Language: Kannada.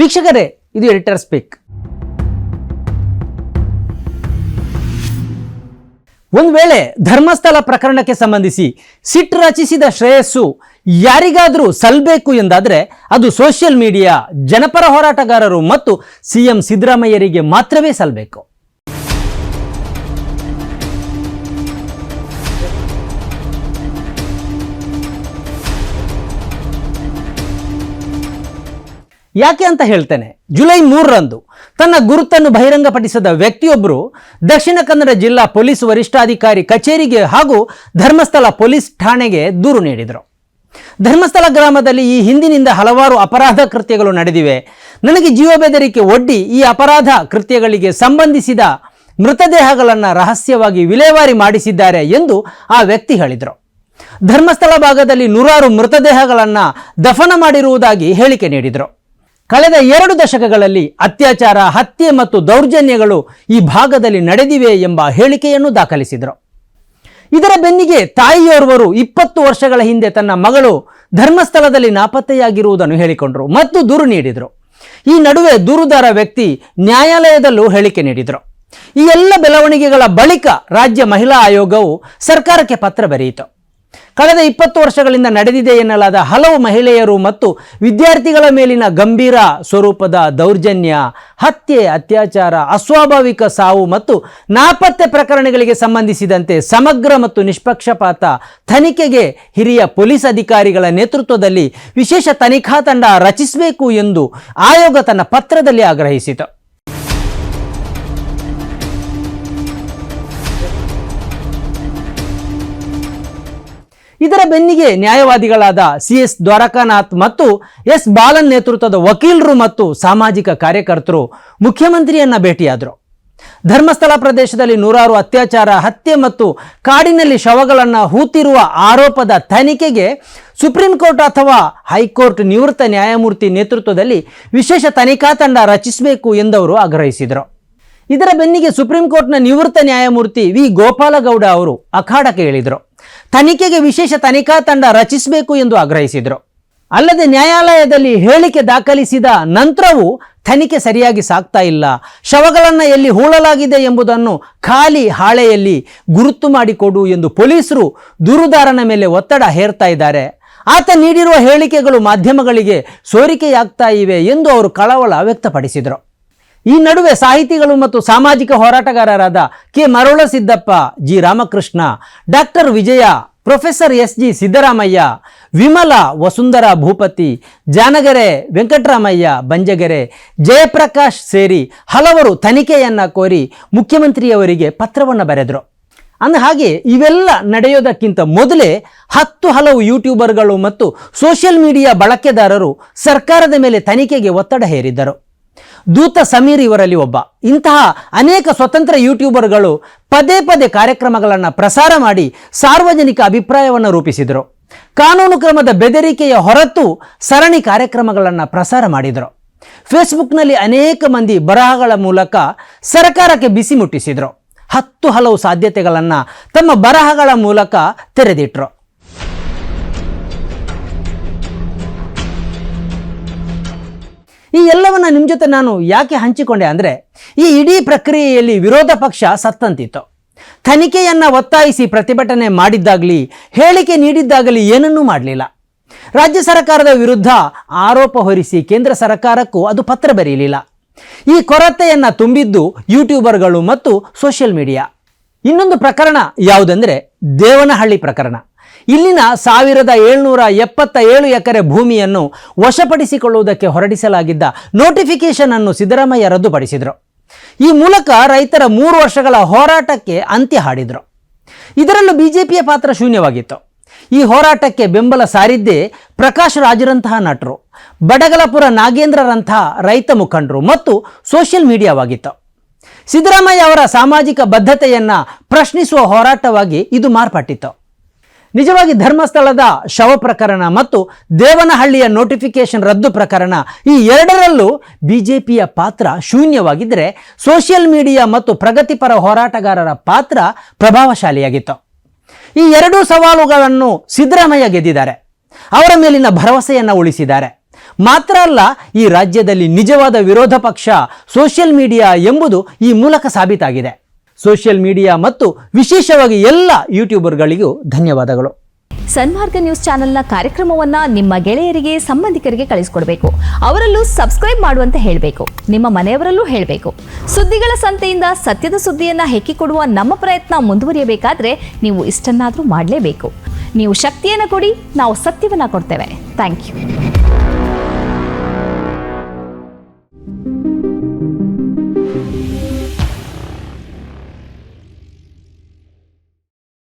ವೀಕ್ಷಕರೇ, ಇದು ಎಡಿಟರ್ ಸ್ಪೀಕ್. ಒಂದು ವೇಳೆ ಧರ್ಮಸ್ಥಳ ಪ್ರಕರಣಕ್ಕೆ ಸಂಬಂಧಿಸಿ ಸಿಟ್ ರಚಿಸಿದ ಶ್ರೇಯಸ್ಸು ಯಾರಿಗಾದರೂ ಸಲ್ಲಬೇಕು ಎಂದಾದರೆ ಅದು ಸೋಷಿಯಲ್ ಮೀಡಿಯಾ ಜನಪರ ಹೋರಾಟಗಾರರು ಮತ್ತು ಸಿಎಂ ಸಿದ್ದರಾಮಯ್ಯರಿಗೆ ಮಾತ್ರವೇ ಸಲ್ಲಬೇಕು ಯಾಕೆ ಅಂತ ಹೇಳ್ತೇನೆ, ಜುಲೈ ಮೂರರಂದು ತನ್ನ ಗುರುತನ್ನು ಬಹಿರಂಗಪಡಿಸಿದ ವ್ಯಕ್ತಿಯೊಬ್ಬರು ದಕ್ಷಿಣ ಕನ್ನಡ ಜಿಲ್ಲಾ ಪೊಲೀಸ್ ವರಿಷ್ಠಾಧಿಕಾರಿ ಕಚೇರಿಗೆ ಹಾಗೂ ಧರ್ಮಸ್ಥಳ ಪೊಲೀಸ್ ಠಾಣೆಗೆ ದೂರು ನೀಡಿದರು. ಧರ್ಮಸ್ಥಳ ಗ್ರಾಮದಲ್ಲಿ ಈ ಹಿಂದಿನಿಂದ ಹಲವಾರು ಅಪರಾಧ ಕೃತ್ಯಗಳು ನಡೆದಿವೆ. ನನಗೆ ಜೀವ ಬೆದರಿಕೆ ಒಡ್ಡಿ ಈ ಅಪರಾಧ ಕೃತ್ಯಗಳಿಗೆ ಸಂಬಂಧಿಸಿದ ಮೃತದೇಹಗಳನ್ನು ರಹಸ್ಯವಾಗಿ ವಿಲೇವಾರಿ ಮಾಡಿಸಿದ್ದಾರೆ ಎಂದು ಆ ವ್ಯಕ್ತಿ ಹೇಳಿದರು. ಧರ್ಮಸ್ಥಳ ಭಾಗದಲ್ಲಿ ನೂರಾರು ಮೃತದೇಹಗಳನ್ನು ದಫನ ಮಾಡಿರುವುದಾಗಿ ಹೇಳಿಕೆ ನೀಡಿದರು. ಕಳೆದ ಎರಡು ದಶಕಗಳಲ್ಲಿ ಅತ್ಯಾಚಾರ, ಹತ್ಯೆ ಮತ್ತು ದೌರ್ಜನ್ಯಗಳು ಈ ಭಾಗದಲ್ಲಿ ನಡೆದಿವೆ ಎಂಬ ಹೇಳಿಕೆಯನ್ನು ದಾಖಲಿಸಿದರು. ಇದರ ಬೆನ್ನಿಗೆ ತಾಯಿಯೋರ್ವರು ಇಪ್ಪತ್ತು ವರ್ಷಗಳ ಹಿಂದೆ ತನ್ನ ಮಗಳು ಧರ್ಮಸ್ಥಳದಲ್ಲಿ ನಾಪತ್ತೆಯಾಗಿರುವುದನ್ನು ಹೇಳಿಕೊಂಡರು ಮತ್ತು ದೂರು ನೀಡಿದರು. ಈ ನಡುವೆ ದೂರುದಾರ ವ್ಯಕ್ತಿ ನ್ಯಾಯಾಲಯದಲ್ಲೂ ಹೇಳಿಕೆ ನೀಡಿದರು. ಈ ಎಲ್ಲ ಬೆಳವಣಿಗೆಗಳ ಬಳಿಕ ರಾಜ್ಯ ಮಹಿಳಾ ಆಯೋಗವು ಸರ್ಕಾರಕ್ಕೆ ಪತ್ರ ಬರೆಯಿತು. ಕಳೆದ ಇಪ್ಪತ್ತು ವರ್ಷಗಳಿಂದ ನಡೆದಿದೆ ಎನ್ನಲಾದ ಹಲವು ಮಹಿಳೆಯರು ಮತ್ತು ವಿದ್ಯಾರ್ಥಿಗಳ ಮೇಲಿನ ಗಂಭೀರ ಸ್ವರೂಪದ ದೌರ್ಜನ್ಯ, ಹತ್ಯೆ, ಅತ್ಯಾಚಾರ, ಅಸ್ವಾಭಾವಿಕ ಸಾವು ಮತ್ತು ನಾಪತ್ತೆ ಪ್ರಕರಣಗಳಿಗೆ ಸಂಬಂಧಿಸಿದಂತೆ ಸಮಗ್ರ ಮತ್ತು ನಿಷ್ಪಕ್ಷಪಾತ ತನಿಖೆಗೆ ಹಿರಿಯ ಪೊಲೀಸ್ ಅಧಿಕಾರಿಗಳ ನೇತೃತ್ವದಲ್ಲಿ ವಿಶೇಷ ತನಿಖಾ ತಂಡ ರಚಿಸಬೇಕು ಎಂದು ಆಯೋಗ ತನ್ನ ಪತ್ರದಲ್ಲಿ ಆಗ್ರಹಿಸಿತು. ಇದರ ಬೆನ್ನಿಗೆ ನ್ಯಾಯವಾದಿಗಳಾದ ಸಿ ಎಸ್ ದ್ವಾರಕಾನಾಥ್ ಮತ್ತು ಎಸ್ ಬಾಲನ್ ನೇತೃತ್ವದ ವಕೀಲರು ಮತ್ತು ಸಾಮಾಜಿಕ ಕಾರ್ಯಕರ್ತರು ಮುಖ್ಯಮಂತ್ರಿಯನ್ನ ಭೇಟಿಯಾದರು. ಧರ್ಮಸ್ಥಳ ಪ್ರದೇಶದಲ್ಲಿ ನೂರಾರು ಅತ್ಯಾಚಾರ, ಹತ್ಯೆ ಮತ್ತು ಕಾಡಿನಲ್ಲಿ ಶವಗಳನ್ನು ಹೂತಿರುವ ಆರೋಪದ ತನಿಖೆಗೆ ಸುಪ್ರೀಂ ಕೋರ್ಟ್ ಅಥವಾ ಹೈಕೋರ್ಟ್ ನಿವೃತ್ತ ನ್ಯಾಯಮೂರ್ತಿ ನೇತೃತ್ವದಲ್ಲಿ ವಿಶೇಷ ತನಿಖಾ ತಂಡ ರಚಿಸಬೇಕು ಎಂದವರು ಆಗ್ರಹಿಸಿದರು. ಇದರ ಬೆನ್ನಿಗೆ ಸುಪ್ರೀಂ ಕೋರ್ಟ್ನ ನಿವೃತ್ತ ನ್ಯಾಯಮೂರ್ತಿ ವಿ ಗೋಪಾಲಗೌಡ ಅವರು ಅಖಾಡಕ್ಕೆ ಹೇಳಿದರು ತನಿಖೆಗೆ ವಿಶೇಷ ತನಿಖಾ ತಂಡ ರಚಿಸಬೇಕು ಎಂದು ಆಗ್ರಹಿಸಿದರು. ಅಲ್ಲದೆ ನ್ಯಾಯಾಲಯದಲ್ಲಿ ಹೇಳಿಕೆ ದಾಖಲಿಸಿದ ನಂತರವೂ ತನಿಖೆ ಸರಿಯಾಗಿ ಸಾಗ್ತಾ ಇಲ್ಲ. ಶವಗಳನ್ನು ಎಲ್ಲಿ ಹೂಳಲಾಗಿದೆ ಎಂಬುದನ್ನು ಖಾಲಿ ಹಾಳೆಯಲ್ಲಿ ಗುರುತು ಮಾಡಿಕೊಡು ಎಂದು ಪೊಲೀಸರು ದೂರುದಾರನ ಮೇಲೆ ಒತ್ತಡ ಹೇರ್ತಾ ಇದ್ದಾರೆ. ಆತ ನೀಡಿರುವ ಹೇಳಿಕೆಗಳು ಮಾಧ್ಯಮಗಳಿಗೆ ಸೋರಿಕೆಯಾಗ್ತಾ ಇವೆ ಎಂದು ಅವರು ಕಳವಳ ವ್ಯಕ್ತಪಡಿಸಿದರು. ಈ ನಡುವೆ ಸಾಹಿತಿಗಳು ಮತ್ತು ಸಾಮಾಜಿಕ ಹೋರಾಟಗಾರರಾದ K Marola Siddappa G Ramakrishna, doctor Vijaya, professor S G Siddaramaiah, Vimala Vasundhara Bhupathi, Janagere Venkataramaiah Banjagere, Jayaprakash ಸೇರಿ ಹಲವರು ತನಿಖೆಯನ್ನು ಕೋರಿ ಮುಖ್ಯಮಂತ್ರಿಯವರಿಗೆ ಪತ್ರವನ್ನು ಬರೆದರು. ಅಂದ ಹಾಗೆ ಇವೆಲ್ಲ ನಡೆಯೋದಕ್ಕಿಂತ ಮೊದಲೇ ಹತ್ತು ಹಲವು ಯೂಟ್ಯೂಬರ್ಗಳು ಮತ್ತು ಸೋಷಿಯಲ್ ಮೀಡಿಯಾ ಬಳಕೆದಾರರು ಸರ್ಕಾರದ ಮೇಲೆ ತನಿಖೆಗೆ ಒತ್ತಡ ಹೇರಿದ್ದರು. ದೂತ ಸಮೀರ್ ಇವರಲ್ಲಿ ಒಬ್ಬ. ಇಂತಹ ಅನೇಕ ಸ್ವತಂತ್ರ ಯೂಟ್ಯೂಬರ್ಗಳು ಪದೇ ಪದೇ ಕಾರ್ಯಕ್ರಮಗಳನ್ನು ಪ್ರಸಾರ ಮಾಡಿ ಸಾರ್ವಜನಿಕ ಅಭಿಪ್ರಾಯವನ್ನು ರೂಪಿಸಿದರು. ಕಾನೂನು ಕ್ರಮದ ಬೆದರಿಕೆಯ ಹೊರತು ಸರಣಿ ಕಾರ್ಯಕ್ರಮಗಳನ್ನು ಪ್ರಸಾರ ಮಾಡಿದರು. ಫೇಸ್ಬುಕ್ನಲ್ಲಿ ಅನೇಕ ಮಂದಿ ಬರಹಗಳ ಮೂಲಕ ಸರ್ಕಾರಕ್ಕೆ ಬಿಸಿ ಮುಟ್ಟಿಸಿದರು. ಹತ್ತು ಹಲವು ಸಾಧ್ಯತೆಗಳನ್ನು ತಮ್ಮ ಬರಹಗಳ ಮೂಲಕ ತೆರೆದಿಟ್ರು. ಈ ಎಲ್ಲವನ್ನ ನಿಮ್ಮ ಜೊತೆ ನಾನು ಯಾಕೆ ಹಂಚಿಕೊಂಡೆ ಅಂದರೆ, ಈ ಇಡೀ ಪ್ರಕ್ರಿಯೆಯಲ್ಲಿ ವಿರೋಧ ಪಕ್ಷ ಸತ್ತಂತಿತ್ತು. ತನಿಖೆಯನ್ನು ಒತ್ತಾಯಿಸಿ ಪ್ರತಿಭಟನೆ ಮಾಡಿದ್ದಾಗಲಿ, ಹೇಳಿಕೆ ನೀಡಿದ್ದಾಗಲಿ ಏನನ್ನೂ ಮಾಡಲಿಲ್ಲ. ರಾಜ್ಯ ಸರ್ಕಾರದ ವಿರುದ್ಧ ಆರೋಪ ಹೊರಿಸಿ ಕೇಂದ್ರ ಸರ್ಕಾರಕ್ಕೂ ಅದು ಪತ್ರ ಬರೆಯಲಿಲ್ಲ ಈ ಕೊರತೆಯನ್ನು ತುಂಬಿದ್ದು ಯೂಟ್ಯೂಬರ್ಗಳು ಮತ್ತು ಸೋಷಿಯಲ್ ಮೀಡಿಯಾ. ಇನ್ನೊಂದು ಪ್ರಕರಣ ಯಾವುದೆಂದರೆ, ದೇವನಹಳ್ಳಿ ಪ್ರಕರಣ. ಇಲ್ಲಿನ ಸಾವಿರದ ಏಳ್ನೂರ ಎಪ್ಪತ್ತ ಏಳು ಎಕರೆ ಭೂಮಿಯನ್ನು ವಶಪಡಿಸಿಕೊಳ್ಳುವುದಕ್ಕೆ ಹೊರಡಿಸಲಾಗಿದ್ದ ನೋಟಿಫಿಕೇಶನ್ ಅನ್ನು ಸಿದ್ದರಾಮಯ್ಯ ರದ್ದುಪಡಿಸಿದರು. ಈ ಮೂಲಕ ರೈತರ ಮೂರು ವರ್ಷಗಳ ಹೋರಾಟಕ್ಕೆ ಅಂತ್ಯ ಹಾಡಿದರು. ಇದರಲ್ಲೂ ಬಿಜೆಪಿಯ ಪಾತ್ರ ಶೂನ್ಯವಾಗಿತ್ತು. ಈ ಹೋರಾಟಕ್ಕೆ ಬೆಂಬಲ ಸಾರಿದ್ದೇ ಪ್ರಕಾಶ್ ರಾಜರಂತಹ ನಟರು, ಬಡಗಲಪುರ ನಾಗೇಂದ್ರರಂತಹ ರೈತ ಮುಖಂಡರು ಮತ್ತು ಸೋಷಿಯಲ್ ಮೀಡಿಯಾವಾಗಿತ್ತು. ಸಿದ್ದರಾಮಯ್ಯ ಅವರ ಸಾಮಾಜಿಕ ಬದ್ಧತೆಯನ್ನು ಪ್ರಶ್ನಿಸುವ ಹೋರಾಟವಾಗಿ ಇದು ಮಾರ್ಪಟ್ಟಿತ್ತು. ನಿಜವಾಗಿ ಧರ್ಮಸ್ಥಳದ ಶವ ಪ್ರಕರಣ ಮತ್ತು ದೇವನಹಳ್ಳಿಯ ನೋಟಿಫಿಕೇಶನ್ ರದ್ದು ಪ್ರಕರಣ ಈ ಎರಡರಲ್ಲೂ ಬಿಜೆಪಿಯ ಪಾತ್ರ ಶೂನ್ಯವಾಗಿದ್ದರೆ ಸೋಷಿಯಲ್ ಮೀಡಿಯಾ ಮತ್ತು ಪ್ರಗತಿಪರ ಹೋರಾಟಗಾರರ ಪಾತ್ರ ಪ್ರಭಾವಶಾಲಿಯಾಗಿತ್ತು. ಈ ಎರಡೂ ಸವಾಲುಗಳನ್ನು ಸಿದ್ದರಾಮಯ್ಯ ಗೆದ್ದಿದ್ದಾರೆ. ಅವರ ಮೇಲಿನ ಭರವಸೆಯನ್ನು ಉಳಿಸಿದ್ದಾರೆ. ಮಾತ್ರ ಅಲ್ಲ, ಈ ರಾಜ್ಯದಲ್ಲಿ ನಿಜವಾದ ವಿರೋಧ ಪಕ್ಷ ಸೋಷಿಯಲ್ ಮೀಡಿಯಾ ಎಂಬುದು ಈ ಮೂಲಕ ಸಾಬೀತಾಗಿದೆ. ಸೋಷಿಯಲ್ ಮೀಡಿಯಾ ಮತ್ತು ವಿಶೇಷವಾಗಿ ಎಲ್ಲ ಯೂಟ್ಯೂಬರ್ಗಳಿಗೂ ಧನ್ಯವಾದಗಳು. ಸನ್ಮಾರ್ಗ ನ್ಯೂಸ್ ಚಾನೆಲ್ನ ಕಾರ್ಯಕ್ರಮವನ್ನ ನಿಮ್ಮ ಗೆಳೆಯರಿಗೆ, ಸಂಬಂಧಿಕರಿಗೆ ಕಳಿಸ್ಕೊಡ್ಬೇಕು. ಅವರಲ್ಲೂ ಸಬ್ಸ್ಕ್ರೈಬ್ ಮಾಡುವಂತೆ ಹೇಳಬೇಕು. ನಿಮ್ಮ ಮನೆಯವರಲ್ಲೂ ಹೇಳಬೇಕು. ಸುದ್ದಿಗಳ ಸಂತೆಯಿಂದ ಸತ್ಯದ ಸುದ್ದಿಯನ್ನ ಹೆಕ್ಕಿಕೊಡುವ ನಮ್ಮ ಪ್ರಯತ್ನ ಮುಂದುವರಿಯಬೇಕಾದ್ರೆ ನೀವು ಇಷ್ಟನ್ನಾದರೂ ಮಾಡಲೇಬೇಕು. ನೀವು ಶಕ್ತಿಯನ್ನು ಕೊಡಿ, ನಾವು ಸತ್ಯವನ್ನ ಕೊಡ್ತೇವೆ. Thank you